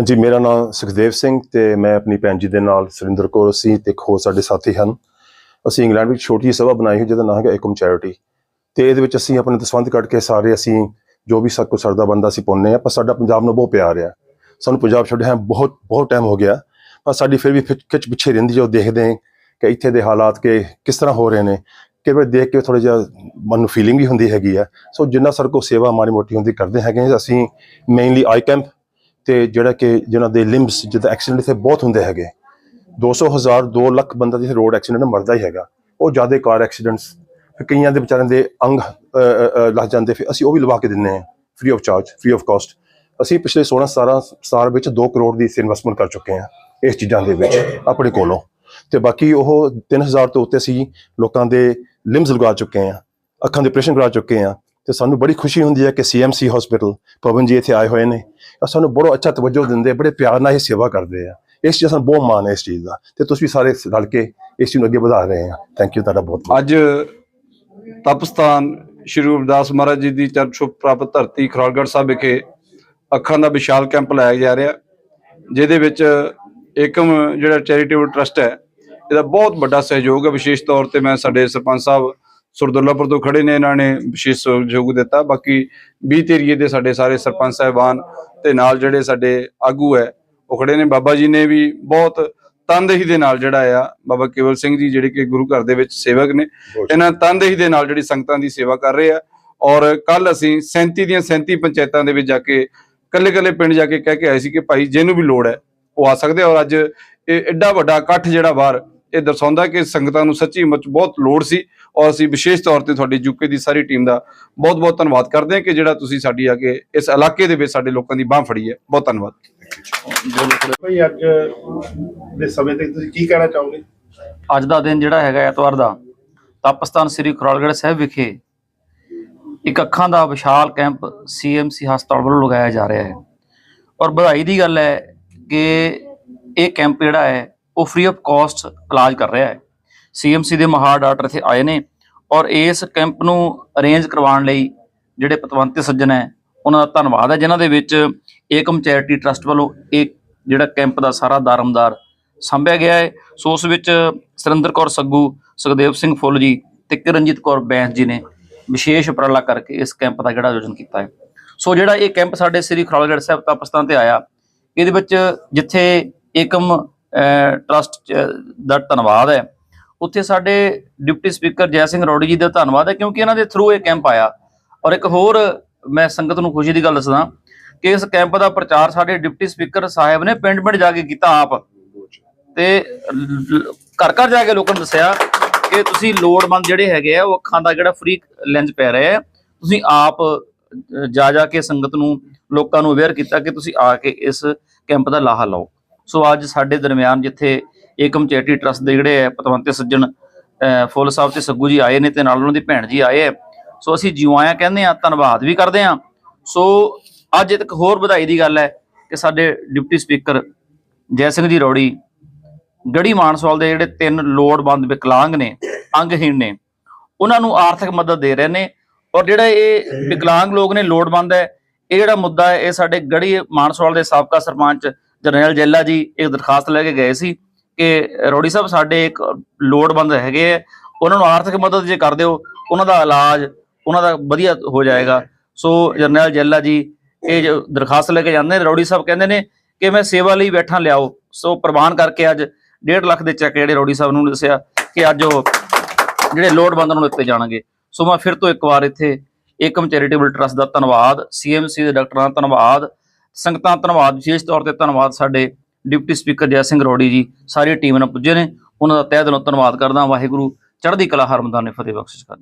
ਹਾਂਜੀ, ਮੇਰਾ ਨਾਮ ਸੁਖਦੇਵ ਸਿੰਘ ਤੇ ਮੈਂ ਆਪਣੀ ਭੈਣ ਜੀ ਦੇ ਨਾਲ ਸੁਰਿੰਦਰ ਕੌਰ ਅਸੀਂ ਤੇ ਇੱਕ ਹੋਰ ਸਾਡੇ ਸਾਥੀ ਹਨ। ਅਸੀਂ ਇੰਗਲੈਂਡ ਵਿੱਚ ਛੋਟੀ ਜਿਹੀ ਸਭਾ ਬਣਾਈ ਹੋਈ ਜਿਹਦਾ ਨਾਮ ਹੈਗਾ ਏਕਮ ਚੈਰਿਟੀ ਤੇ ਇਹਦੇ ਵਿੱਚ ਅਸੀਂ ਆਪਣੇ ਦਸਵੰਧ ਕੱਢ ਕੇ ਸਾਰੇ ਅਸੀਂ ਜੋ ਵੀ ਸਾਕੋ ਸਰਦਾ ਬੰਦਾ ਅਸੀਂ ਪਾਉਂਦੇ ਆ ਪਰ ਸਾਡਾ ਪੰਜਾਬ ਨੂੰ ਬਹੁਤ ਪਿਆਰ ਆ। ਸਾਨੂੰ ਪੰਜਾਬ ਛੱਡਿਆ ਬਹੁਤ ਬਹੁਤ ਟਾਈਮ ਹੋ ਗਿਆ। ਪਰ ਸਾਡੀ ਫਿਰ ਵੀ ਖਿੱਚ ਖਿੱਚ ਪਿੱਛੇ ਰਹਿੰਦੀ ਜੋ ਦੇਖਦੇ ਹਾਂ ਕਿ ਇੱਥੇ ਦੇ ਹਾਲਾਤ ਕਿ ਕਿਸ ਤਰ੍ਹਾਂ ਹੋ ਰਹੇ ਨੇ। ਕਿ ਵਾਰ ਦੇਖ ਕੇ ਥੋੜਾ ਜਿਹਾ ਮਨ ਨੂੰ ਫੀਲਿੰਗ ਵੀ ਹੁੰਦੀ ਹੈਗੀ ਆ। ਸੋ ਜਿੰਨਾ ਸਰ ਕੋ ਸੇਵਾ ਮਾੜੀ ਮੋਟੀ ਹੁੰਦੀ ਕਰਦੇ ਹੈਗੇ ਅਸੀਂ ਮੇਨਲੀ ਆਈ ਕੈਂਪ ਤੇ ਜਿਹੜਾ ਕਿ ਜਿਹਨਾਂ ਦੇ ਲਿੰਬਸ ਜਿੱਦਾਂ ਐਕਸੀਡੈਂਟ ਇੱਥੇ ਬਹੁਤ ਹੁੰਦੇ ਹੈਗੇ। 200 ਹਜ਼ਾਰ 2 ਲੱਖ ਬੰਦਾ ਜਿੱਥੇ ਰੋਡ ਐਕਸੀਡੈਂਟ ਮਰਦਾ ਹੀ ਹੈਗਾ। ਉਹ ਜ਼ਿਆਦਾ ਕਾਰ ਐਕਸੀਡੈਂਟਸ ਫਿਰ ਕਈਆਂ ਦੇ ਵਿਚਾਰਿਆਂ ਦੇ ਅੰਗ ਲੱਗ ਜਾਂਦੇ, ਫਿਰ ਅਸੀਂ ਉਹ ਵੀ ਲਵਾ ਕੇ ਦਿੰਨੇ ਆ free of charge free of cost ਅਸੀਂ ਪਿਛਲੇ 16 17 ਸਾਲ ਵਿੱਚ 2 ਕਰੋੜ ਦੀ ਇਨਵੈਸਟਮੈਂਟ ਕਰ ਚੁੱਕੇ ਹਾਂ, ਇਸ ਚੀਜ਼ਾਂ ਦੇ ਵਿੱਚ, ਆਪਣੇ ਕੋਲੋਂ। ਤੇ ਬਾਕੀ ਉਹ 3000 ਤੋਂ ਉੱਤੇ ਅਸੀਂ ਲੋਕਾਂ ਦੇ ਲਿੰਬਸ ਲਗਾ ਚੁੱਕੇ ਹਾਂ, ਅੱਖਾਂ ਦੇ ਆਪਰੇਸ਼ਨ ਕਰਾ ਚੁੱਕੇ ਹਾਂ। ਤੇ ਸਾਨੂੰ ਬੜੀ ਖੁਸ਼ੀ ਹੁੰਦੀ ਹੈ ਕਿ ਸੀਐਮਸੀ ਹਸਪੀਟਲ ਪਵਨ ਜੀ ਇੱਥੇ ਆਏ ਹੋਏ ਨੇ। ਸਾਨੂੰ ਬੜਾ ਅੱਛਾ ਤਵੱਜੋ ਦਿੰਦੇ, ਬੜੇ ਪਿਆਰ ਨਾਲ ਇਹ ਸੇਵਾ ਕਰਦੇ ਆ। ਇਸ ਚੀਜ਼ ਸਾਨੂੰ ਬਹੁਤ ਮਾਣ ਹੈ ਇਸ ਚੀਜ਼ ਦਾ। ਤੇ ਤੁਸੀਂ ਸਾਰੇ ਰਲ ਕੇ ਇਸ ਚੀਜ਼ ਨੂੰ ਅੱਗੇ ਵਧਾ ਰਹੇ ਆ। ਥੈਂਕ ਯੂ ਤੁਹਾਡਾ ਬਹੁਤ ਬਹੁਤ ਅੱਜ ਤਪਸਤਾਨ ਸ਼੍ਰੀ ਗੁਰਦਾਸ ਮਹਾਰਾਜ ਜੀ ਦੀ ਚਰਨ ਛੁਪ ਪ੍ਰਾਪਤ ਧਰਤੀ ਖਰੋਲਗੜ੍ਹ ਸਾਹਿਬ ਵਿਖੇ ਅੱਖਾਂ ਦਾ ਵਿਸ਼ਾਲ ਕੈਂਪ ਲਾਇਆ ਜਾ ਰਿਹਾ। ਜਿਹਦੇ ਵਿੱਚ ਏਕਮ ਜਿਹੜਾ ਚੈਰੀਟੇਬਲ ਟਰਸਟ ਹੈ, ਇਹਦਾ ਬਹੁਤ ਵੱਡਾ ਸਹਿਯੋਗ ਹੈ। ਵਿਸ਼ੇਸ਼ ਤੌਰ ਤੇ ਮੈਂ ਸਾਡੇ ਸਰਪੰਚ ਸਾਹਿਬ ਸੁਰਦੁੱਲਾਪੁਰ ਤੋਂ ਖੜੇ ਨੇ ਇਹਨਾਂ ਨੇ ਵਿਸ਼ੇਸ਼ ਸਹਿਯੋਗ ਦਿੱਤਾ। ਬਾਕੀ 20 ਏਰੀਏ ਦੇ ਸਾਡੇ ਸਾਰੇ ਸਰਪੰਚ ਸਾਹਿਬਾਨ ਤੇ ਨਾਲ ਜਿਹੜੇ ਸਾਡੇ ਆਗੂ ਹੈ ਉਹ ਖੜੇ ਨੇ। ਬਾਬਾ ਜੀ ਨੇ ਵੀ ਬਹੁਤ ਤਨਦੇਹੀ ਦੇ ਨਾਲ ਜਿਹੜਾ ਆ ਬਾਬਾ ਕੇਵਲ ਸਿੰਘ ਜੀ ਜਿਹੜੇ ਕਿ ਗੁਰੂ ਘਰ ਦੇ ਵਿੱਚ ਸੇਵਕ ਨੇ ਇਹਨਾਂ ਤਨਦੇਹੀ ਦੇ ਨਾਲ ਜਿਹੜੀ ਸੰਗਤਾਂ ਦੀ ਸੇਵਾ ਕਰ ਰਹੇ ਆ। ਔਰ ਕੱਲ ਅਸੀਂ 37 ਦੀਆਂ 37 ਪੰਚਾਇਤਾਂ ਦੇ ਵਿੱਚ ਜਾ ਕੇ ਕੱਲੇ ਕੱਲੇ ਪਿੰਡ ਜਾ ਕੇ ਕਹਿ ਕੇ ਆਏ ਸੀ ਕਿ ਭਾਈ ਜਿਹਨੂੰ ਵੀ ਲੋੜ ਹੈ ਉਹ ਆ ਸਕਦੇ ਔਰ ਅੱਜ ਇਹ ਐਡਾ ਵੱਡਾ ਇਕੱਠ ਜਿਹੜਾ ਬਾਹਰ ਇਹ ਦਰਸਾਉਂਦਾ ਕਿ ਸੰਗਤਾਂ ਨੂੰ ਸੱਚੀ ਮੁੱਚ ਬਹੁਤ ਲੋੜ ਸੀ। ਔਰ ਅਸੀਂ ਵਿਸ਼ੇਸ਼ ਤੌਰ ਤੇ ਤੁਹਾਡੀ ਯੂਕੇ ਦੀ ਸਾਰੀ ਟੀਮ ਦਾ ਬਹੁਤ ਬਹੁਤ ਧੰਨਵਾਦ ਕਰਦੇ ਹਾਂ ਕਿ ਜਿਹੜਾ ਤੁਸੀਂ ਸਾਡੀ ਆ ਕੇ ਇਸ ਇਲਾਕੇ ਦੇ ਵਿੱਚ ਸਾਡੇ ਲੋਕਾਂ ਦੀ ਬਾਹ ਫੜੀ ਹੈ। ਬਹੁਤ ਧੰਨਵਾਦ। ਭਾਈ ਅੱਜ ਦੇ ਸਮੇਂ ਤੱਕ ਤੁਸੀਂ ਕੀ ਕਹਿਣਾ ਚਾਹੋਗੇ? ਅੱਜ ਦਾ ਦਿਨ ਜਿਹੜਾ ਹੈਗਾ ਐਤਵਾਰ ਦਾ ਤਪਸਤਾਨ ਸ੍ਰੀ ਖਰੋਲਗੜ੍ਹ ਸਾਹਿਬ ਵਿਖੇ ਇੱਕ ਅੱਖਾਂ ਦਾ ਵਿਸ਼ਾਲ ਕੈਂਪ ਸੀਐਮਸੀ ਹਸਪਤਾਲ ਵੱਲੋਂ ਲਗਾਇਆ ਜਾ ਰਿਹਾ ਹੈ। ਔਰ ਵਧਾਈ ਦੀ ਗੱਲ ਹੈ ਕਿ ਇਹ ਕੈਂਪ ਜਿਹੜਾ ਹੈ ਉਹ ਫ੍ਰੀ ਆਫ ਕਾਸਟ ਇਲਾਜ ਕਰ ਰਿਹਾ ਹੈ। ਸੀਐਮਸੀ ਦੇ ਮਹਾਰ ਡਾਕਟਰ ਇੱਥੇ ਆਏ ਨੇ ਔਰ ਇਸ ਕੈਂਪ ਨੂੰ ਅਰੇਂਜ ਕਰਵਾਉਣ ਲਈ ਜਿਹੜੇ ਪਤਵੰਤੇ ਸੱਜਣ ਹੈ ਉਹਨਾਂ ਦਾ ਧੰਨਵਾਦ ਹੈ ਜਿਨ੍ਹਾਂ ਦੇ ਵਿੱਚ ਏਕਮ ਚੈਰਿਟੀ ਟਰਸਟ ਵੱਲੋਂ ਇਹ ਜਿਹੜਾ ਕੈਂਪ ਦਾ ਸਾਰਾ ਦਾਰਮਦਾਰ ਸੰਭਿਆ ਗਿਆ ਹੈ। ਸੋ ਉਸ ਵਿੱਚ ਸੁਰਿੰਦਰ ਕੌਰ ਸੱਗੂ ਸੁਖਦੇਵ ਸਿੰਘ ਫੁੱਲ ਜੀ ਤੇ ਕਿਰਨਜੀਤ ਕੌਰ ਬੈਂਸ ਜੀ ਨੇ ਵਿਸ਼ੇਸ਼ ਉਪਰਾਲਾ ਕਰਕੇ ਇਸ ਕੈਂਪ ਦਾ ਜਿਹੜਾ ਆਯੋਜਨ ਕੀਤਾ ਹੈ। ਸੋ ਜਿਹੜਾ ਇਹ ਕੈਂਪ ਸਾਡੇ ਸ੍ਰੀ ਖਰੋਲਗੜ੍ਹ ਸਾਹਿਬ ਤਪਸਤਾਨ ਤੇ ਆਇਆ ਇਹਦੇ ਵਿੱਚ ਜਿੱਥੇ ਏਕਮ ਅਹ, ਟਰਸਟ ਦਾ ਧੰਨਵਾਦ ਹੈ ਉੱਥੇ ਸਾਡੇ ਡਿਪਟੀ ਸਪੀਕਰ ਜੈ ਸਿੰਘ ਰੌੜੀ ਜੀ ਦਾ ਧੰਨਵਾਦ ਹੈ ਕਿਉਂਕਿ ਇਹਨਾਂ ਦੇ ਥਰੂ ਇਹ ਕੈਂਪ ਆਇਆ। ਔਰ ਇੱਕ ਹੋਰ ਮੈਂ ਸੰਗਤ ਨੂੰ ਖੁਸ਼ੀ ਦੀ ਗੱਲ ਦੱਸਦਾ ਕਿ ਇਸ ਕੈਂਪ ਦਾ ਪ੍ਰਚਾਰ ਸਾਡੇ ਡਿਪਟੀ ਸਪੀਕਰ ਸਾਹਿਬ ਨੇ ਪਿੰਡ-ਪਿੰਡ ਜਾ ਕੇ ਕੀਤਾ ਆਪ। ਤੇ ਘਰ ਘਰ ਜਾ ਕੇ ਲੋਕਾਂ ਨੂੰ ਦੱਸਿਆ ਕਿ ਤੁਸੀਂ ਲੋੜਵੰਦ ਜਿਹੜੇ ਹੈਗੇ ਆ, ਉਹ ਅੱਖਾਂ ਦਾ ਜਿਹੜਾ ਫ੍ਰੀ ਲੈਂਸ ਪੈ ਰਿਹਾ ਹੈ, ਤੁਸੀਂ ਆਪ ਜਾ ਜਾ ਕੇ ਸੰਗਤ ਨੂੰ, ਲੋਕਾਂ ਨੂੰ ਅਵੇਅਰ ਕੀਤਾ ਕਿ ਤੁਸੀਂ ਆ ਕੇ ਇਸ ਕੈਂਪ ਦਾ ਲਾਹਾ ਲਓ। ਸੋ ਅੱਜ ਸਾਡੇ ਦਰਮਿਆਨ ਜਿੱਥੇ ਏਕਮ ਚੈਰਿਟੀ ਟਰਸਟ ਦੇ ਜਿਹੜੇ ਹੈ ਪਤਵੰਤੇ ਸੱਜਣ ਅਹ, ਫੁੱਲ ਸਾਹਿਬ ਤੇ ਸੱਗੂ ਜੀ ਆਏ ਨੇ ਤੇ ਨਾਲ ਉਹਨਾਂ ਦੀ ਭੈਣ ਜੀ ਆਏ ਹੈ। ਸੋ ਅਸੀਂ ਜਿਉਂ ਆਇਆ ਕਹਿੰਦੇ ਆ ਧੰਨਵਾਦ ਵੀ ਕਰਦੇ ਆ ਸੋ ਅੱਜ ਇੱਕ ਹੋਰ ਵਧਾਈ ਦੀ ਗੱਲ ਹੈ ਕਿ ਸਾਡੇ ਡਿਪਟੀ ਸਪੀਕਰ ਜੈ ਸਿੰਘ ਜੀ ਰੌੜੀ ਗੜੀ ਮਾਨਸਵਾਲ ਦੇ ਜਿਹੜੇ ਤਿੰਨ ਲੋੜਵੰਦ ਵਿਕਲਾਂਗ ਨੇ ਅੰਗਹੀਣ ਨੇ ਉਹਨਾਂ ਨੂੰ ਆਰਥਿਕ ਮਦਦ ਦੇ ਰਹੇ ਨੇ ਔਰ ਜਿਹੜਾ ਇਹ ਵਿਕਲਾਂਗ ਲੋਕ ਨੇ ਲੋੜਵੰਦ ਹੈ ਇਹ ਜਿਹੜਾ ਮੁੱਦਾ ਹੈ ਇਹ ਸਾਡੇ ਗੜੀ ਮਾਨਸਵਾਲ ਦੇ ਸਾਬਕਾ ਸਰਪੰਚ ਜਰਨੈਲ ਜੈਲਾ ਜੀ ਇੱਕ ਦਰਖਾਸਤ ਲੈ ਕੇ ਗਏ ਸੀ। ਕਿ ਰੋੜੀ ਸਾਹਿਬ ਸਾਡੇ ਇੱਕ ਲੋੜਵੰਦ ਹੈਗੇ ਆ, ਉਹਨਾਂ ਨੂੰ ਆਰਥਿਕ ਮਦਦ ਜੇ ਕਰ ਦਿਓ, ਉਹਨਾਂ ਦਾ ਇਲਾਜ, ਉਹਨਾਂ ਦਾ ਵਧੀਆ ਹੋ ਜਾਏਗਾ। ਸੋ ਜਰਨੈਲ ਜੈਲਾ ਜੀ, ਇਹ ਜੋ ਦਰਖਾਸਤ ਲੈ ਕੇ ਜਾਂਦੇ ਨੇ, ਰੌੜੀ ਸਾਹਿਬ ਕਹਿੰਦੇ ਨੇ ਕਿ ਮੈਂ ਸੇਵਾ ਲਈ ਬੈਠਾ ਲਿਆਓ। ਸੋ ਪ੍ਰਵਾਨ ਕਰਕੇ ਅੱਜ 1.5 ਲੱਖ ਦੇ ਚੈੱਕ ਜਿਹੜੇ ਰੌੜੀ ਸਾਹਿਬ ਨੂੰ ਦੱਸਿਆ ਕਿ ਅੱਜ ਉਹ ਜਿਹੜੇ ਲੋੜਵੰਦ ਨੂੰ ਦਿੱਤੇ ਜਾਣਗੇ। ਸੋ ਮੈਂ ਫਿਰ ਤੋਂ ਇੱਕ ਵਾਰ ਇੱਥੇ ਏਕਮ ਚੈਰੀਟੇਬਲ ਟਰਸਟ ਦਾ ਧੰਨਵਾਦ, ਸੀਐਮਸੀ ਦੇ ਡਾਕਟਰਾਂ ਦਾ ਧੰਨਵਾਦ, ਸੰਗਤਾਂ ਦਾ ਧੰਨਵਾਦ, ਵਿਸ਼ੇਸ਼ ਤੌਰ ਤੇ ਧੰਨਵਾਦ ਸਾਡੇ ਡਿਪਟੀ ਸਪੀਕਰ ਜੈ ਸਿੰਘ ਰੋੜੀ ਜੀ ਸਾਰੀ ਟੀਮ ਨਾਲ ਪੁੱਜੇ ਨੇ। ਉਹਨਾਂ ਦਾ ਤਹਿ ਦਿਲੋਂ ਧੰਨਵਾਦ ਕਰਦਾ ਵਾਹਿਗੁਰੂ, ਚੜ੍ਹਦੀ ਕਲਾ ਹਰਮਦਾਨੇ ਫਤਿਹ ਬਖਸ਼ਿਸ਼ ਕਰ